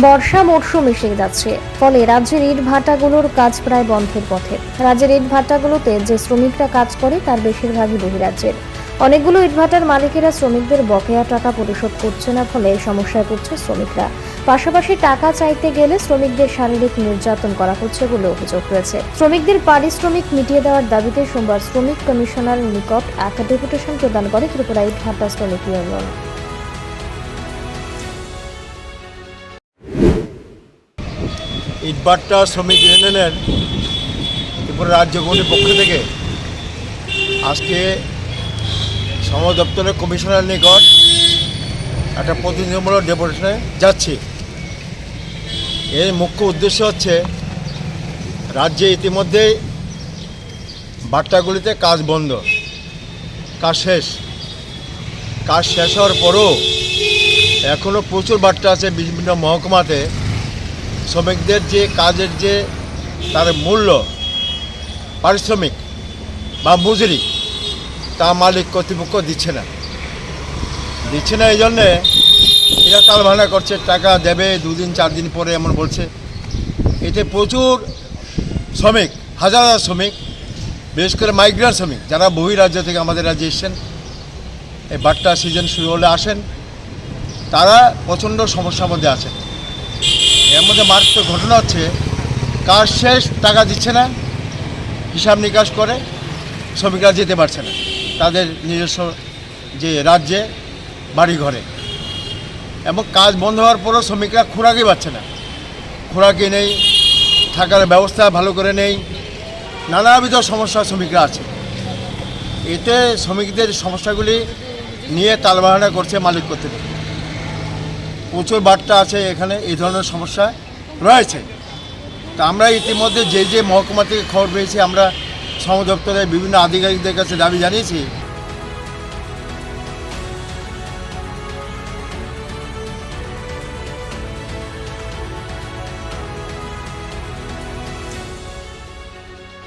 বর্ষা মরশুম এসে যাচ্ছে। ফলে রাজ্যের ইট ভাটাগুলোর কাজ প্রায় বন্ধের পথে। রাজ্যের ইট ভাটাগুলোতে যে শ্রমিকরা কাজ করে, তার বেশিরভাগই বহিরাজ্যের। অনেকগুলো ইটভাটার মালিকেরা শ্রমিকদের বকেয়া টাকা পরিশোধ করছে না, ফলে সমস্যায় পড়ছে শ্রমিকরা। পাশাপাশি টাকা চাইতে গেলে শ্রমিকদের শারীরিক নির্যাতন করা হচ্ছে বলে অভিযোগ রয়েছে। শ্রমিকদের পারিশ্রমিক মিটিয়ে দেওয়ার দাবিতে সোমবার শ্রমিক কমিশনারের নিকট এক ডেপুটেশন প্রদান করে ত্রিপুরা ইটভাটা শ্রমিক ইউনিয়ন। ইটবাট্টা শ্রমিক ইউনিয়নের ত্রিপুরা রাজ্য কমিটির পক্ষ থেকে আজকে শ্রম দপ্তরের কমিশনার নিকট একটা প্রতিনিধিমূলক ডেপুটেশনে যাচ্ছি। এর মুখ্য উদ্দেশ্য হচ্ছে, রাজ্যে ইতিমধ্যেই বাট্টাগুলিতে কাজ বন্ধ, কাজ শেষ। কাজ শেষ হওয়ার পরও এখনও প্রচুর বাট্টা আছে বিভিন্ন মহকুমাতে। শ্রমিকদের যে কাজের যে তার মূল্য, পারিশ্রমিক বা মজুরি, তা মালিক কর্তৃপক্ষ দিচ্ছে না। দিচ্ছে না এই জন্যে এরা তালভানা করছে, টাকা দেবে, দুদিন চার দিন পরে এমন বলছে। এতে প্রচুর শ্রমিক, হাজার হাজার শ্রমিক, বিশেষ করে মাইগ্রেন্ট শ্রমিক, যারা বহি রাজ্য থেকে আমাদের রাজ্যে এসছেন, এই বাট্টা সিজন শুরু হলে আসেন, তারা প্রচণ্ড সমস্যার মধ্যে আছেন। মধ্যে মারাত্মক ঘটনা হচ্ছে, কাজ শেষ, টাকা দিচ্ছে না, হিসাব নিকাশ করে, শ্রমিকরা যেতে পারছে না। তাদের নিজস্ব যে রাজ্যে বাড়ি ঘরে এবং কাজ বন্ধ হওয়ার পরও শ্রমিকরা খোরাকই পাচ্ছে না। খোরাকি নেই, থাকার ব্যবস্থা ভালো করে নেই, নানাবিধ সমস্যা শ্রমিকরা আছে। এতে শ্রমিকদের সমস্যাগুলি নিয়ে তালবাহানা করছে মালিক কর্তৃপক্ষ। প্রচুর বার্তা আছে এখানে এই ধরনের সমস্যা রয়েছে। তা আমরা ইতিমধ্যে যে যে মহকুমা থেকে খবর পেয়েছি, আমরা সমদপ্তরের দপ্তরের বিভিন্ন আধিকারিকদের কাছে দাবি জানিয়েছি